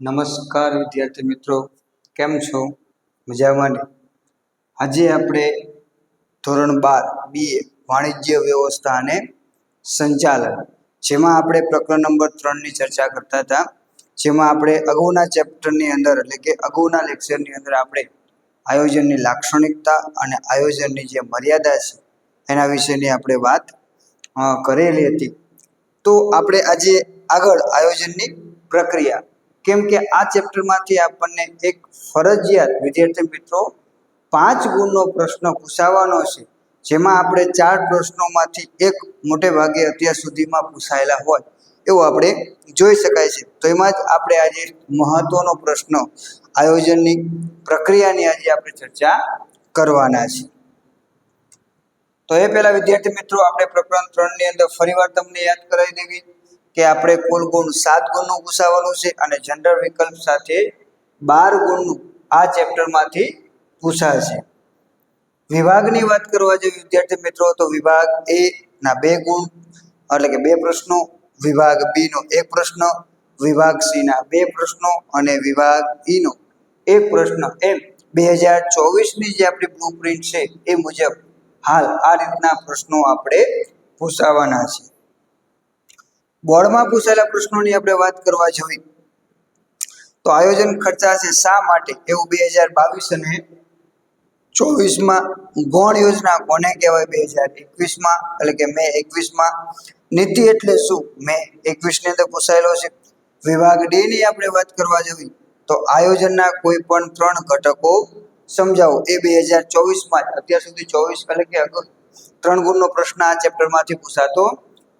નમસ્કાર વિદ્યાર્થી મિત્રો, કેમ છો? મજામાં ને? આજે આપણે ધોરણ બાર બીએ વાણિજ્ય વ્યવસ્થા અને સંચાલન, જેમાં આપણે પ્રકરણ નંબર ત્રણની ચર્ચા કરતા હતા. જેમાં આપણે અગાઉના ચેપ્ટરની અંદર, એટલે કે અગાઉના લેક્ચરની અંદર આપણે આયોજનની લાક્ષણિકતા અને આયોજનની જે મર્યાદા છે, એના વિશેની આપણે વાત કરેલી હતી. તો આપણે આજે આગળ આયોજનની પ્રક્રિયા કેમ કે આ ચેપ્ટરમાંથી આપણને એક ફરજિયાત વિદ્યાર્થી મિત્રો પાંચ ગુણનો પ્રશ્ન પૂછાવાનો છે. જેમાં આપણે ચાર પ્રશ્નોમાંથી એક મોટે ભાગે અત્યાર સુધીમાં પૂછાયેલા હોય એવું આપણે જોઈ શકાય છે. તો એમાં જ આપણે આજે મહત્વનો પ્રશ્ન આયોજનની પ્રક્રિયાની આજે આપણે ચર્ચા કરવાના છે. તો એ પહેલા વિદ્યાર્થી મિત્રો, આપણે પ્રકરણ ત્રણની અંદર ફરીવાર તમને યાદ કરાવી દેવી. કે આપણે કુલ ગુણ સાત ગુણનું પૂછાવાનું છે અને જનરલ વિકલ્પ સાથે બાર ગુણનું આ ચેપ્ટરમાંથી પૂછાશે. વિભાગની વાત કરવા જોઈએ વિદ્યાર્થી મિત્રો, તો વિભાગ એ ના બે ગુણ, એટલે કે બે પ્રશ્નો, વિભાગ બી નો એક પ્રશ્ન, વિભાગ સી ના બે પ્રશ્નો અને વિભાગ ઈ નો એક પ્રશ્ન. એમ બે હજાર ચોવીસની જે આપણી બ્લુ પ્રિન્ટ છે, એ મુજબ હાલ આ રીતના પ્રશ્નો આપણે પૂછાવાના છે. બોર્ડમાં પૂછાયેલા પ્રશ્નોની આપણે વાત કરવા જોઈએ. તો આયોજન ખર્ચાશે શા માટે? એવું બે હજાર બાવીસ અને ચોવીસમાં ગૌણ યોજના કોને કહેવાય બે હજાર એકવીસમાં? એટલે કે મે એકવીસમાં. નીતિ એટલે શું? મે એકવીસની અંદર પૂછાયેલો છે. વિભાગ ડીની આપણે વાત કરવા જવી તો આયોજનના કોઈ પણ ત્રણ ઘટકો સમજાવો. એ બે હજાર ચોવીસમાં અત્યાર સુધી ચોવીસ એટલે કે ત્રણ ગુણનો પ્રશ્ન આ ચેપ્ટરમાંથી પૂછાતો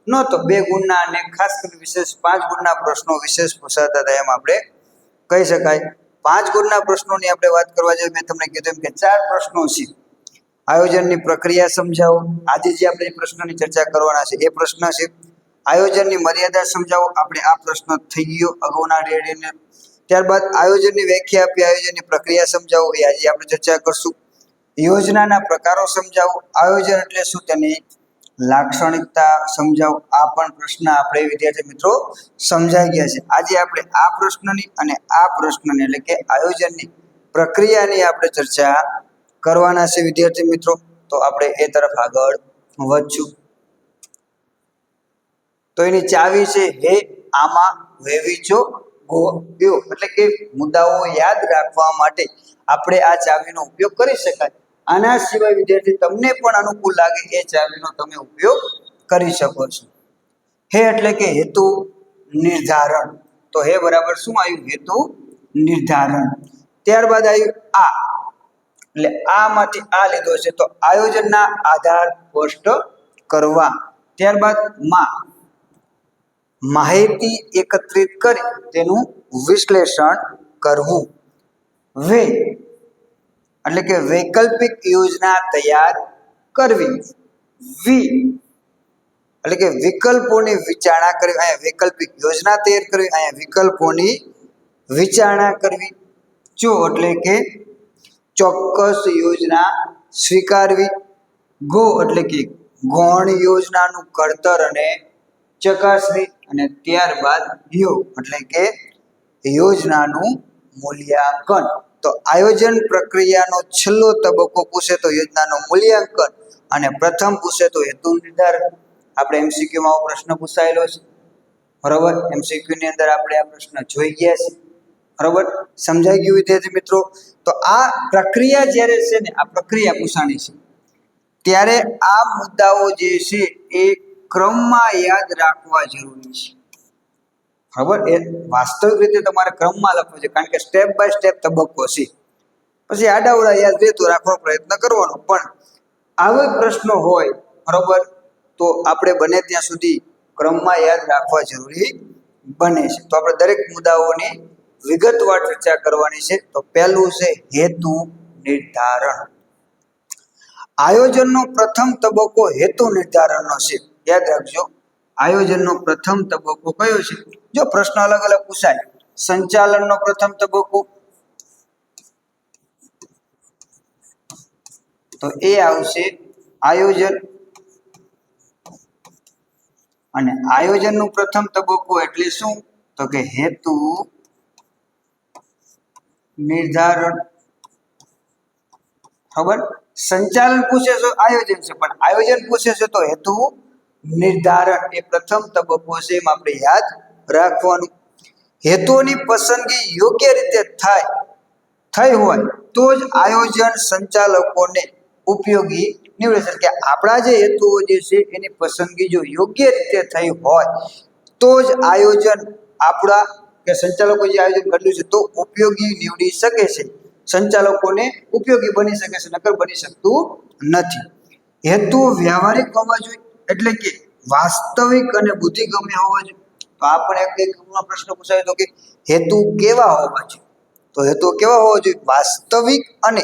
નહોતો. બે ગુણના અને ખાસ કરીને વિશેષ પાંચ ગુણના પ્રશ્નો વિશેષ પૂછાતા હતા એમ આપણે કહી શકાય. પાંચ ગુણના પ્રશ્નોની આપણે વાત કરવા જઈએ, મેં તમને કીધું એમ કે ચાર પ્રશ્નો છે. આયોજનની પ્રક્રિયા સમજાવો. આજે જે આપણે પ્રશ્નની ચર્ચા કરવાના છે એ પ્રશ્ન છે. આયોજનની મર્યાદા સમજાવો. આપણે આ પ્રશ્ન થઈ ગયો અગાઉના રેડીને. ત્યારબાદ આયોજનની વ્યાખ્યા આપી, આયોજનની પ્રક્રિયા સમજાવો. એ આજે આપણે ચર્ચા કરશું. યોજનાના પ્રકારો સમજાવો. આયોજન એટલે શું? તેની લાક્ષણિકતા સમજાવો આ પણ પ્રશ્ન આપણે વિદ્યાર્થી મિત્રો સમજાઈ ગયા છે. આજે આપણે આ પ્રશ્નની અને આ પ્રશ્નની એટલે કે આયોજનની પ્રક્રિયાની આપણે ચર્ચા કરવાના છે વિદ્યાર્થી મિત્રો. તો આપણે એ તરફ આગળ વધશું. તો એની ચાવી છે, હે આમાં વેવીચો ગોયો એટલે કે મુદ્દાઓ યાદ રાખવા માટે આપણે આ ચાવીનો ઉપયોગ કરી શકાય. આના સિવાય વિદ્યાર્થી, તમને પણ અનુકૂળ લાગે એ ચાવીનો તમે ઉપયોગ કરી શકો છો. હે એટલે કે હેતુ નિર્ધારણ. તો હે બરાબર શું આવ્યું? હેતુ નિર્ધારણ. ત્યારબાદ આવ્યું આ. એટલે આમાંથી આ લીધો છે. તો આયોજનના આધાર સ્પષ્ટ કરવા. ત્યારબાદમાં. માહિતી એકત્રિત કરી તેનું વિશ્લેષણ કરવું. વે. એટલે કે વૈકલ્પિક યોજના તૈયાર કરવી. વી. એટલે કે વિકલ્પોની વિચારણા કરવી. અહીંયા વૈકલ્પિક યોજના તૈયાર કરવી. અહીંયા વિકલ્પોની વિચારણા કરવી. જો એટલે કે ચોક્કસ યોજના સ્વીકારવી. ગો એટલે કે ગૌણ યોજનાનું કરતર અને ચકાસણી અને ત્યારબાદ યો એટલે કે યોજનાનું મૂલ્યાંકન. તો આયોજન પ્રક્રિયાનો છેલ્લો તબક્કો પૂછે તો યોજનાનું મૂલ્યાંકન અને પ્રથમ પૂછે તો હેતુ નિર્ધારણ. આપણે એમસીક્યુમાં પ્રશ્ન પૂછાયેલો છે. બરોબર? એમસીક્યુની અંદર આપણે આ પ્રશ્ન જોઈ ગયા છે. બરોબર? સમજાઈ ગયું વિદ્યાર્થી મિત્રો? તો આ પ્રક્રિયા જ્યારે છે ને, આ પ્રક્રિયા પૂછાણી છે. ત્યારે આ મુદ્દાઓ જે છે એ ક્રમમાં યાદ રાખવા જરૂરી છે. બરાબર એ વાસ્તવિક રીતે તમારે ક્રમમાં લખવું છે. કારણ કે સ્ટેપ બાય સ્ટેપ તબક્કો છે. પછી આડાવડા યાદ રહેતો રાખવાનો પ્રયત્ન કરવાનો. પણ આવા પ્રશ્નો હોય, બરોબર? તો આપણે બને ત્યાં સુધી ક્રમમાં યાદ રાખવા જરૂરી બને છે. તો આપણે દરેક મુદ્દાઓની વિગતવાર ચર્ચા કરવાની છે. તો પહેલું છે હેતુ નિર્ધારણ. આયોજનનો પ્રથમ તબક્કો હેતુ નિર્ધારણનો છે. યાદ રાખજો. આયોજનનો પ્રથમ તબક્કો કયો છે? જો પ્રશ્ન અલગ અલગ પૂછાય, સંચાલનનો પ્રથમ તબક્કો. તો એ આવશે આયોજન. અને આયોજનનું પ્રથમ તબક્કો એટલે શું? તો કે હેતુ નિર્ધારણ. ખબર? સંચાલન પૂછે છે, આયોજન છે. પણ આયોજન પૂછે છે તો હેતુ નિર્ધારણ એ પ્રથમ તબક્કો છે એમ આપણે યાદ રાખવાનું. હેતુઓની પસંદગી યોગ્ય રીતે થાય, થઈ હોય તો જ આયોજન સંચાલકોને ઉપયોગી નીવડે છે. કે આપણા જે હેતુઓ જે છે એની પસંદગી જો યોગ્ય રીતે થઈ હોય તો જ આયોજન આપણા કે સંચાલકો જે આયોજન કર્યું છે તો ઉપયોગી નીવડી શકે છે. સંચાલકોને ઉપયોગી બની શકે છે, નકર બની શકતું નથી. હેતુ વ્યવહારિક હોવા જોઈએ એટલે કે વાસ્તવિક અને બુદ્ધિગમ્ય હોવા જોઈએ. તો આપણે એક પ્રશ્ન પૂછાયો તો કે હેતુ કેવા હોવા જોઈએ? તો હેતુ કેવા હોવા જોઈએ? વાસ્તવિક અને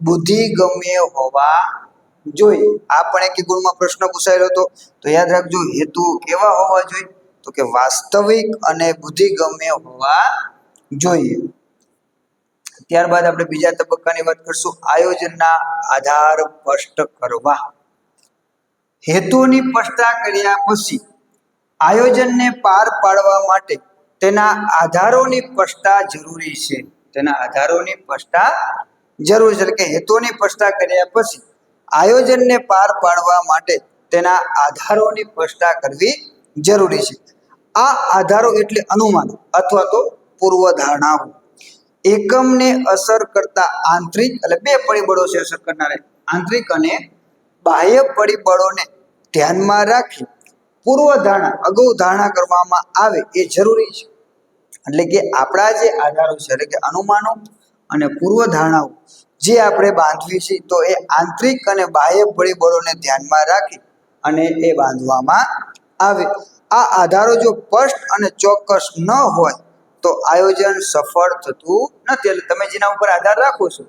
બુદ્ધિગમ્ય હોવા જોઈએ. આ પણ એક ગુણમાં પ્રશ્ન પૂછાયેલો હતો. તો યાદ રાખજો, હેતુ કેવા હોવા જોઈએ? તો કે વાસ્તવિક અને બુદ્ધિગમ્ય હોવા જોઈએ. ત્યારબાદ આપણે બીજા તબક્કાની વાત કરશું. આયોજનના આધાર સ્પષ્ટ કરવા. હેતુની સ્પષ્ટતા કર્યા પછી આયોજનને પાર પાડવા માટે તેના આધારોની સ્પષ્ટતા જરૂરી છે. તેના આધારોની સ્પષ્ટતા જરૂરી છે. કે હેતુની સ્પષ્ટતા કર્યા પછી આયોજનને પાર પાડવા માટે તેના આધારોની સ્પષ્ટતા કરવી જરૂરી છે. આ આધારો એટલે અનુમાન અથવા તો પૂર્વધારણાઓ. એકમને અસર કરતા આંતરિક એટલે બે પરિબળો છે અસર કરનારા. આંતરિક અને બાહ્ય પરિબળોને ધ્યાનમાં રાખી પૂર્વધારણા અગાઉ ધારણા કરવામાં આવે એ જરૂરી છે. એટલે કે આપણા જે આધારો છે, એટલે કે અનુમાનો અને પૂર્વધારણાઓ જે આપણે બાંધવી છે, તો એ આંતરિક અને બાહ્ય પરિબળોને ધ્યાનમાં રાખી અને એ બાંધવામાં આવે. આ આધારો જો સ્પષ્ટ અને ચોક્કસ ન હોય, તો આયોજન સફળ થતું નથી. એટલે તમે જેના ઉપર આધાર રાખો છો,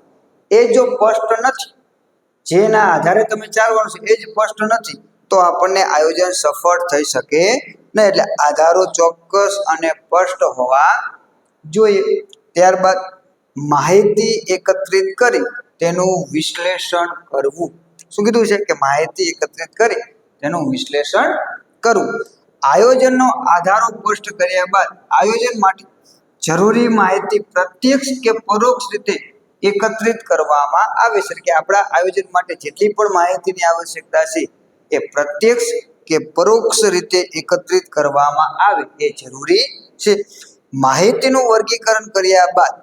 એ જો સ્પષ્ટ નથી, જેના આધારે તમે ચાલવાનું છે, એ જ સ્પષ્ટ નથી તો આપણને આયોજન સફળ થઈ શકે નહીં. એટલે આધારો ચોક્કસ અને સ્પષ્ટ હોવા જોઈએ. ત્યારબાદ માહિતી એકત્રિત કરી તેનું વિશ્લેષણ કરવું. શું કીધું છે? કે માહિતી એકત્રિત કરી તેનું વિશ્લેષણ કરવું. આયોજનનો આધારો સ્પષ્ટ કર્યા બાદ આયોજન માટે જરૂરી માહિતી પ્રત્યક્ષ કે પરોક્ષ રીતે એકત્રિત કરવામાં આવે છે. કે આપણા આયોજન માટે જેટલી પણ માહિતીની આવશ્યકતા છે એ પ્રત્યક્ષ કે પરોક્ષ રીતે એકત્રિત કરવામાં આવે એ જરૂરી છે. માહિતીનું વર્ગીકરણ કર્યા બાદ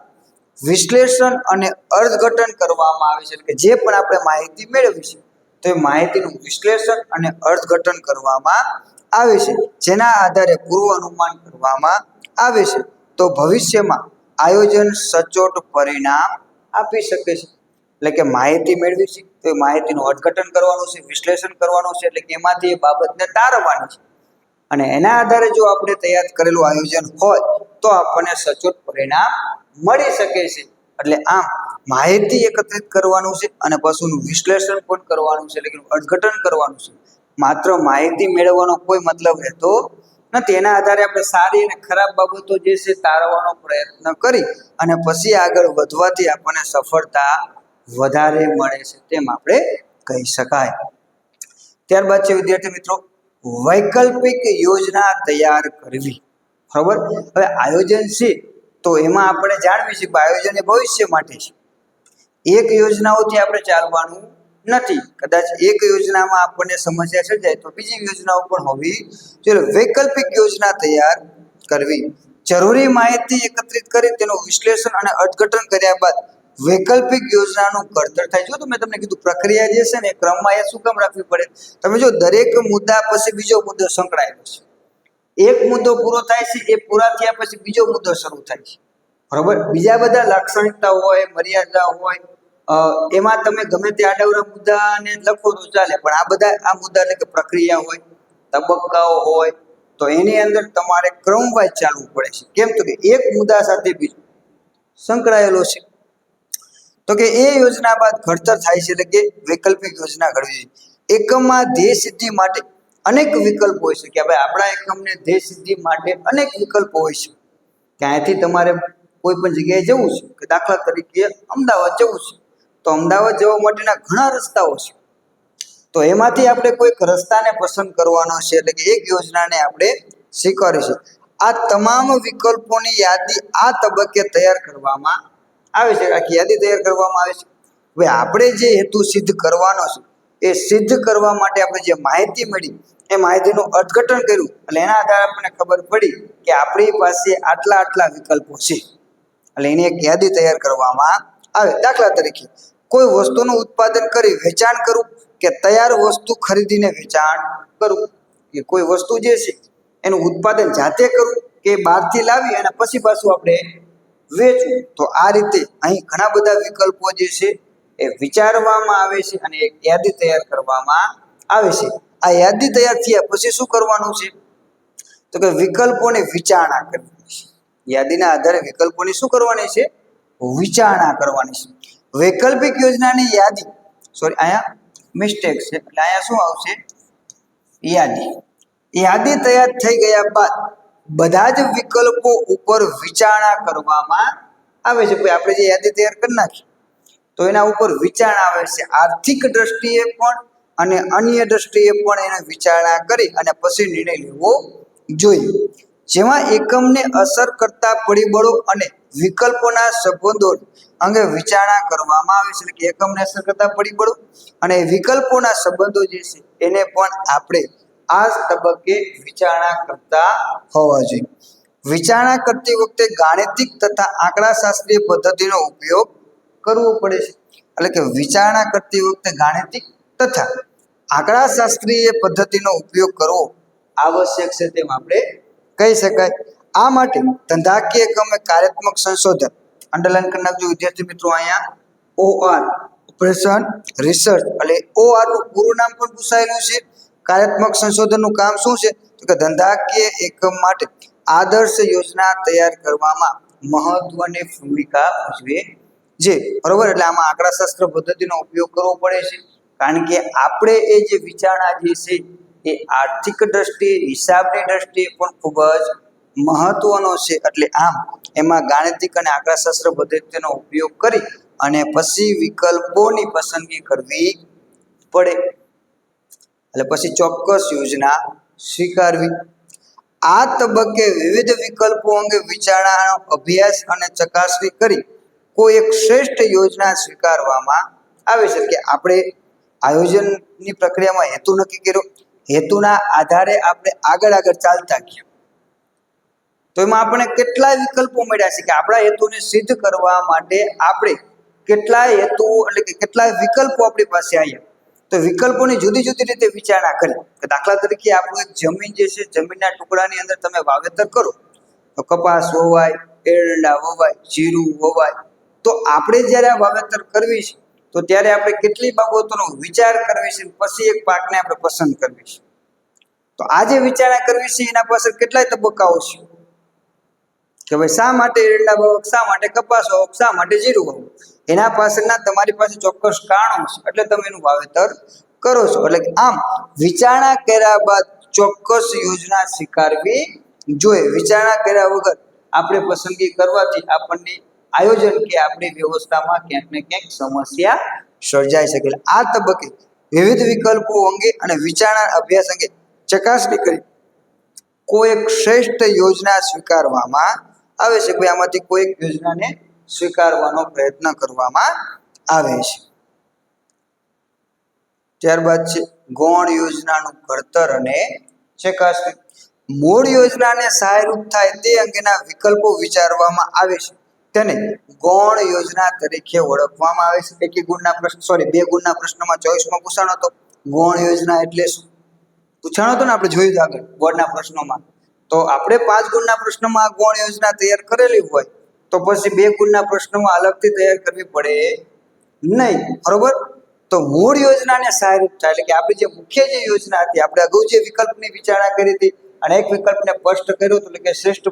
વિશ્લેષણ અને અર્થઘટન કરવામાં આવે છે. કે જે પણ આપણે માહિતી મેળવી છે, તો એ માહિતીનું વિશ્લેષણ અને અર્થઘટન કરવામાં આવે છે. જેના આધારે પૂર્વ અનુમાન કરવામાં આવે છે. તો ભવિષ્યમાં આયોજન સચોટ પરિણામ આપી શકે છે. એટલે કે માહિતી મેળવી છે તો એ માહિતીનું અર્થઘટન કરવાનું છે, વિશ્લેષણ કરવાનું છે, એટલે કે એમાંથી એ બાબતને તારવવાની છે. અને એના આધારે જો આપણે તૈયાર કરેલું આયોજન હોય તો આપણને સચોટ પરિણામ મળી શકે છે. એટલે આમ માહિતી એકત્રિત કરવાનું છે અને પશુનું વિશ્લેષણ પણ કરવાનું છે, એટલે કે અર્થઘટન કરવાનું છે. માત્ર માહિતી મેળવવાનો કોઈ મતલબ રહેતો નથી. એના આધારે આપણે સારી અને ખરાબ બાબતો જે છે, તારવાનો પ્રયત્ન કરી અને પછી આગળ વધવાથી આપણને સફળતા વધારે મળે છે તેમ આપણે કહી શકાય. ત્યારબાદ છે, વિદ્યાર્થી મિત્રો, વૈકલ્પિક યોજના તૈયાર કરવી. બરોબર? હવે આયોજન છે, તો એમાં આપણે જાણવી છે કે આયોજન એ ભવિષ્ય માટે છે. એક યોજનાઓથી આપણે ચાલવાનું નથી. કદાચ એક યોજનામાં આપણને સમસ્યા સર્જાય તો બીજી યોજનાઓ પણ હોવી જોઈએ. વૈકલ્પિક યોજના તૈયાર કરવી. જરૂરી માહિતી એકત્રિત કરી તેનું વિશ્લેષણ અને અર્થઘટન કર્યા બાદ વૈકલ્પિક યોજનાનું ઘડતર થાય જો તો મેં તમને કીધું પ્રક્રિયા જે છે ને ક્રમમાં એ શું કામ રાખવી પડે? તમે જો દરેક મુદ્દા પછી બીજો મુદ્દો સંકળાયેલો છે. એક મુદ્દો પૂરો થાય છે, એ પૂરા થયા પછી બીજો મુદ્દો શરૂ થાય છે. બરોબર? બીજા બધા લાક્ષણિકતા હોય, મર્યાદા હોય એમાં તમે ગમે તે આડાવડા મુદ્દાને લખો તો ચાલે. પણ આ બધા, આ મુદ્દા એટલે કે પ્રક્રિયા હોય, તબક્કાઓ હોય, તો એની અંદર તમારે ક્રમવાઇઝ ચાલવું પડે છે. કેમ તો કે એક મુદ્દા સાથે બીજું સંકળાયેલો છે. તો કે એ યોજના બાદ ઘડતર થાય છે એટલે કે વૈકલ્પિક યોજના ઘડવી. જોઈએ એકમમાં ધ્યેય સિદ્ધિ માટે અનેક વિકલ્પો હોય છે કે ભાઈ આપણા એકમને ધ્યેય સિદ્ધિ માટે અનેક વિકલ્પો હોય છે. કે તમારે કોઈ પણ જગ્યાએ જવું છે કે દાખલા તરીકે અમદાવાદ જવું છે. તો અમદાવાદ જવા માટેના ઘણા રસ્તાઓ છે. તો એમાંથી આપણે કોઈક રસ્તાને પસંદ કરવાનો છે એટલે કે એક યોજનાને આપણે સ્વીકારીશું આ તમામ વિકલ્પોની યાદી આ તબક્કે તૈયાર કરવામાં આવે છે, આખી યાદી તૈયાર કરવામાં આવે છે. હવે આપણે જે હેતુ સિદ્ધ કરવાનો છે, એ સિદ્ધ કરવા માટે આપણે જે માહિતી મળી, એ માહિતીનું અર્થઘટન કર્યું એટલે એના આધારે આપણને ખબર પડી કે આપણી પાસે આટલા આટલા વિકલ્પો છે. એટલે એની એક યાદી તૈયાર કરવામાં આવે. દાખલા તરીકે, કોઈ વસ્તુનું ઉત્પાદન કરી વેચાણ કરવું કે તૈયાર વસ્તુ ખરીદીને વેચાણ કરવું કે કોઈ વસ્તુ જે છે, એનું ઉત્પાદન જાતે કરવું કે બહારથી લાવી અને પછી પાછું આપણે વેચવું તો આ રીતે અહીં ઘણા બધા વિકલ્પો જે છે એ વિચારવામાં આવે છે અને એક યાદી તૈયાર કરવામાં આવે છે. આ યાદી તૈયાર થયા પછી શું કરવાનું છે? તો કે વિકલ્પોની વિચારણા કરવાની છે. યાદીના આધારે વિકલ્પોની શું કરવાની છે? વિચારણા કરવાની છે. વૈકલ્પિક યોજનાની યાદી સોરી અહીંયા મિસ્ટેક છે. એટલે અહીંયા શું આવશે? યાદી. યાદી તૈયાર થઈ ગયા બાદ બધા જ વિકલ્પો ઉપર વિચારણા કરવામાં આવે છે. ભાઈ, આપણે જે યાદી તૈયાર કરી નાખી, તો એના ઉપર વિચારણા આવે છે. આર્થિક દ્રષ્ટિએ પણ અને અન્ય દ્રષ્ટિએ પણ એને વિચારણા કરી અને પછી નિર્ણય લેવો જોઈએ. જેમાં એકમને અસર કરતા પરિબળો અને વિકલ્પોના સંબંધો અંગે વિચારણા કરવામાં આવે છે. એટલે કે એકમને અસર કરતા પરિબળો અને વિકલ્પોના સંબંધો જે છે, એને પણ આપણે આ તબક્કે વિચારણા કરતા હોવા જોઈએ. વિચારણા કરતી વખતે ગાણિતિક તથા આંકડાશાસ્ત્રીય પદ્ધતિનો ઉપયોગ કરવો પડે છે. એટલે કે વિચારણા કરતી વખતે ગાણિતિક તથા આંકડાશાસ્ત્રીય પદ્ધતિનો ઉપયોગ કરવો આવશ્યક છે તેમ આપણે કહી શકાય. આ માટે ધંધાકીય એકમે કાર્યાત્મક સંશોધન, અંડરલાઈન કરી નાખજો વિદ્યાર્થી મિત્રો અહીંયા. ઓ આર ઓપરેશન રિસર્ચ એટલે ઓ આર પૂરું નામ પણ પૂછાયેલું છે. કાર્યાત્મક સંશોધનનું કામ શું છે? તો કે ધંધાકીય એકમ માટે આદર્શ યોજના તૈયાર કરવામાં મહત્વની ભૂમિકા ભજવે છે. બરોબર? એટલે આમાં આંકડાશાસ્ત્ર પદ્ધતિનો ઉપયોગ કરવો પડે છે. કારણ કે આપણે એ જે વિચારણા જે છે, એ આર્થિક દ્રષ્ટિએ, હિસાબની દ્રષ્ટિએ પણ ખૂબ જ મહત્વનો છે. એટલે આમ એમાં ગાણિતિક અને આંકડાશાસ્ત્ર પદ્ધતિનો ઉપયોગ કરી અને પછી વિકલ્પોની પસંદગી કરવી પડે. એટલે પછી ચોક્કસ યોજના સ્વીકારવી. આ તબક્કે વિવિધ વિકલ્પો અંગે વિચારણાનો અભ્યાસ અને ચકાસણી કરી કોઈ એક શ્રેષ્ઠ યોજના સ્વીકારવામાં આવે છે. કે આપણે આયોજનની પ્રક્રિયામાં હેતુ નક્કી કર્યો. હેતુના આધારે આપણે આગળ આગળ ચાલતા ગયા. તો એમાં આપણે કેટલા વિકલ્પો મળ્યા છે કે આપણા હેતુને સિદ્ધ કરવા માટે આપણે કેટલા હેતુઓ એટલે કે કેટલા વિકલ્પો આપણી પાસે આવ્યા. તો વિકલ્પોની જુદી જુદી રીતે વિચારણા કરી કે દાખલા તરીકે આપણે જમીન જે છે, જમીનના ટુકડાની અંદર તમે વાવેતર કરો. તો કપાસ વવાય એરંડા વવાય જીરું વવાય તો આપણે જ્યારે આ વાવેતર કરવી છે, તો ત્યારે આપણે કેટલી બાબતોનો વિચાર કરવી છે, પછી એક પાકને આપણે પસંદ કરવી છે. તો આ જે વિચારણા કરવી છે, એના પાછળ કેટલાય તબક્કાઓ છે. કે ભાઈ શા માટે એરંડા વાવક શા માટે કપાસ વાવક શા માટે જીરું વાવક એના પાછળના તમારી પાસે ચોક્કસ કારણો છે એટલે તમે એનું વાવેતર કરો છો. એટલે આમ, વિચારણા કર્યા બાદ ચોક્કસ યોજના સ્વીકારવી જોઈએ. વિચારણા કર્યા વગર આપણે પસંદગી કરવાથી આપણને આયોજન કે આપણી વ્યવસ્થામાં ક્યાંક ને ક્યાંક સમસ્યા સર્જાઈ શકે. આ તબક્કે વિવિધ વિકલ્પો અંગે અને વિચારણા અભ્યાસ અંગે ચકાસણી કરી કોઈ એક શ્રેષ્ઠ યોજના સ્વીકારવામાં આવે છે. ભાઈ, આમાંથી કોઈ એક યોજનાને સ્વીકારવાનો પ્રયત્ન કરવામાં આવે છે. ત્યારબાદ છે, ગૌણ યોજનાનું ઘડતર અને ચકાસણી. મૂળ યોજનાને સહાયરૂપ થાય તે અંગેના વિકલ્પો વિચારવામાં આવે છે. તેને ગૌણ યોજના તરીકે ઓળખવામાં આવે છે. એકી ગુણના પ્રશ્ન સોરી બે ગુણના પ્રશ્નમાં ચોવીસમાં પૂછાણો હતો. ગૌણ યોજના એટલે શું? પૂછાણો હતો ને આપણે જોયું આગળ બોર્ડના પ્રશ્નોમાં. તો આપણે પાંચ ગુણના પ્રશ્નમાં ગૌણ યોજના તૈયાર કરેલી હોય તો પછી બે ગુણના પ્રશ્નોમાં અલગથી તૈયાર કરવી પડે. નહીં, બરોબર? તો મૂળ યોજનાને સહાયરૂપ થાય. એટલે કે આપણી જે મુખ્ય જે યોજના હતી, આપણે અગાઉ જે વિકલ્પની વિચારણા કરી હતી અને એક વિકલ્પને સ્પષ્ટ કર્યો હતો, એટલે કે શ્રેષ્ઠ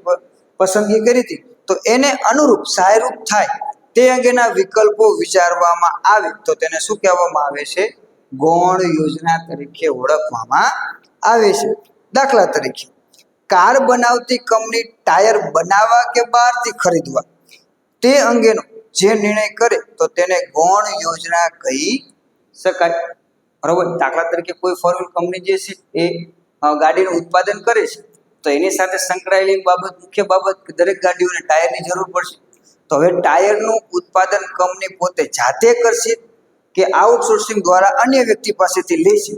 પસંદગી કરી હતી. તો એને અનુરૂપ સહાયરૂપ થાય તે અંગેના વિકલ્પો વિચારવામાં આવે. તો તેને શું કહેવામાં આવે છે? ગૌણ યોજના તરીકે ઓળખવામાં આવે છે. દાખલા તરીકે. કાર બનાવતી કંપની ટાયર બનાવવા કે બહારથી ખરીદવા? તે અંગેનો જે નિર્ણય કરે તો તેને ગૌણ યોજના કહી શકાય. બરોબર? દાખલા તરીકે કોઈ ફોર કંપની જે છે એ ગાડીનું ઉત્પાદન કરે છે, તો એની સાથે સંકળાયેલી બાબત, મુખ્ય બાબત કે દરેક ગાડીઓને ટાયરની જરૂર પડશે. તો હવે ટાયરનું ઉત્પાદન કંપની પોતે જાતે કરશે કે આઉટસોર્સિંગ દ્વારા અન્ય વ્યક્તિ પાસેથી લેશે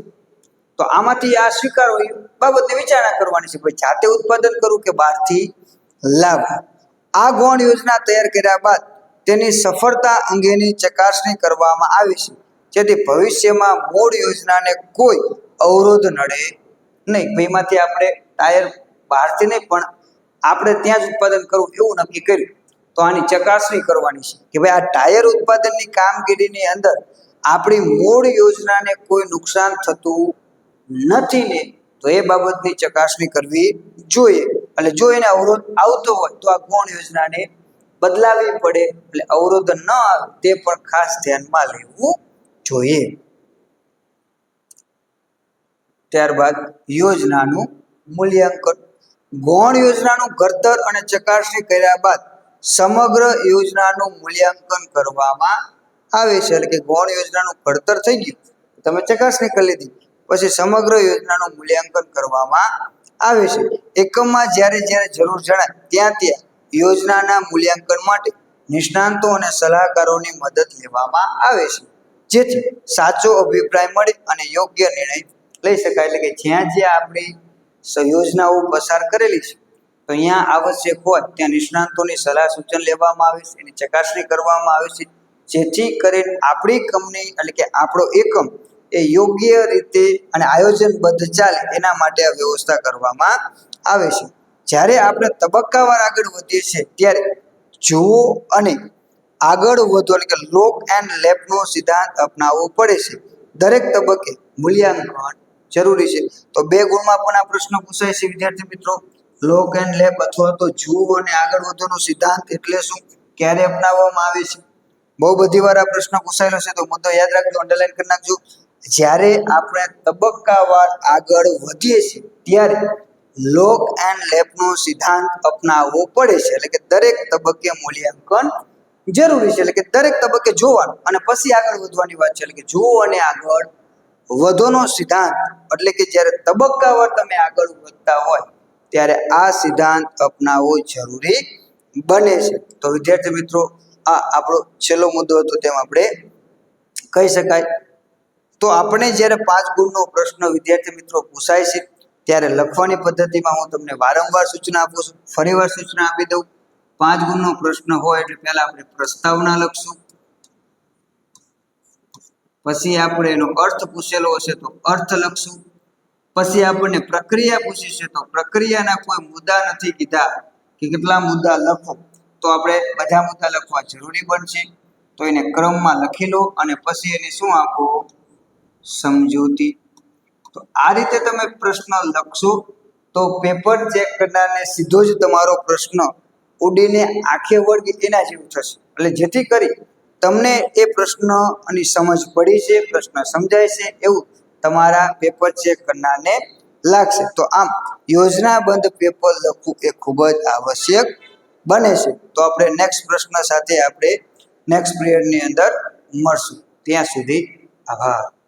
તો આમાંથી આ સ્વીકારો એ બાબતને વિચારણા કરવાની છે, ભાઈ જાતે ઉત્પાદન કરવું કે બહારથી લાવવું આ ગૌણ યોજના તૈયાર કર્યા બાદ તેની સફળતા અંગેની ચકાસણી કરવામાં આવી છે. જેથી ભવિષ્યમાં મૂળ યોજનાને કોઈ અવરોધ નડે નહીં. એમાંથી આપણે ટાયર બહારથી નહીં, પણ આપણે ત્યાં જ ઉત્પાદન કરવું એવું નક્કી કર્યું. તો આની ચકાસણી કરવાની છે કે ભાઈ આ ટાયર ઉત્પાદનની કામગીરીની અંદર આપણી મૂળ યોજનાને કોઈ નુકસાન થતું નથી ને, તો એ બાબતની ચકાસણી કરવી જોઈએ. એટલે જો એને અવરોધ આવતો હોય, તો આ ગૌણ યોજનાને બદલાવી પડે. એટલે અવરોધ ન આવે, તે પણ ખાસ ધ્યાનમાં લેવું જોઈએ. ત્યારબાદ યોજનાનું મૂલ્યાંકન. ગૌણ યોજનાનું ઘડતર અને ચકાસણી કર્યા બાદ સમગ્ર યોજનાનું મૂલ્યાંકન કરવામાં આવે છે. એટલે કે ગૌણ યોજનાનું ઘડતર થઈ ગયું. તમે ચકાસણી કરી લીધી. પછી સમગ્ર યોજનાનું મૂલ્યાંકન કરવામાં આવે છે. એકમમાં જ્યારે જ્યારે જરૂર જણાય ત્યાં ત્યાં યોજનાના મૂલ્યાંકન માટે નિષ્ણાંતો અને સલાહકારોની મદદ લેવામાં આવે છે. જેથી સાચો અભિપ્રાય મળે અને યોગ્ય નિર્ણય લઈ શકાય. એટલે કે જ્યાં જ્યાં આપણી યોજનાઓ પસાર કરેલી છે, તો અહીંયા આવશ્યક હોય ત્યાં નિષ્ણાંતોની સલાહ સૂચન લેવામાં આવે છે, એની ચકાસણી કરવામાં આવે છે. જેથી કરીને આપણી કંપની એટલે કે આપણો એકમ એ યોગ્ય રીતે અને આયોજનબદ્ધ ચાલે એના માટે આ વ્યવસ્થા કરવામાં આવે છે. જ્યારે આપણે તબક્કાવાર આગળ વધીએ છીએ, ત્યારે જુઓ અને આગળ વધો એટલે કે લોક એન્ડ લેબનો સિદ્ધાંત અપનાવવો પડે છે. દરેક તબક્કે મૂલ્યાંકન જરૂરી છે. તો બે ગુણમાં પણ આ પ્રશ્ન પૂછાય છે, વિદ્યાર્થી મિત્રો. લોક એન્ડ લેબ અથવા તો જુઓ અને આગળ વધોનો સિદ્ધાંત એટલે શું? ક્યારે અપનાવવામાં આવે છે? બહુ બધી વાર આ પ્રશ્ન પૂછાયેલો છે, તો મુદ્દો યાદ રાખજો અંડરલાઈન કરી નાખજો. જ્યારે આપણે તબક્કાવાર આગળ વધીએ છીએ, ત્યારે લોક એન્ડ લેપનો સિદ્ધાંત અપનાવવો પડે છે. એટલે કે દરેક તબક્કે મૂલ્યાંકન જરૂરી છે. એટલે કે દરેક તબક્કે જોવાનું અને પછી આગળ વધવાની વાત છે. એટલે કે જુઓ અને આગળ વધોનો સિદ્ધાંત. એટલે કે જ્યારે તબક્કાવાર તમે આગળ વધતા હોય, ત્યારે આ સિદ્ધાંત અપનાવવો જરૂરી બને છે. તો વિદ્યાર્થી મિત્રો, આ આપણો છેલ્લો મુદ્દો હતો, તેમ આપણે કહી શકાય. તો આપણે જ્યારે પાંચ ગુણનો પ્રશ્ન વિદ્યાર્થી મિત્રો પૂછાય છે, ત્યારે લખવાની પદ્ધતિમાં હું તમને વારંવાર સૂચના આપું છું. ફરીવાર સૂચના આપી દઉં. પાંચ ગુણનો પ્રશ્ન હોય એટલે પહેલા આપણે પ્રસ્તાવના લખશું. પછી આપણે એનો અર્થ પૂછેલો હશે તો અર્થ લખશું. પછી આપણને પ્રક્રિયા પૂછી છે તો પ્રક્રિયાના કોઈ મુદ્દા નથી કીધા કે કેટલા મુદ્દા લખો. તો આપણે બધા મુદ્દા લખવા જરૂરી બનશે. તો એને ક્રમમાં લખી લો અને પછી એને શું આપો? સમજૂતી. તો આ રીતે તમે પ્રશ્ન લખશો, તો પેપર ચેક કરનારને સીધો જ તમારો પ્રશ્ન ઉડીને આખે વર્ગ એના જેવું થશે. એટલે જેથી કરી તમને એ પ્રશ્નની સમજ પડી છે, પ્રશ્ન સમજાય છે, એવું તમારા પેપર ચેક કરનારને લાગશે. તો આમ યોજનાબંધ પેપર લખવું એ ખૂબ જ આવશ્યક બને છે. તો આપણે નેક્સ્ટ પ્રશ્ન સાથે આપણે નેક્સ્ટ પિરિયડની અંદર મળશું. ત્યાં સુધી આભાર.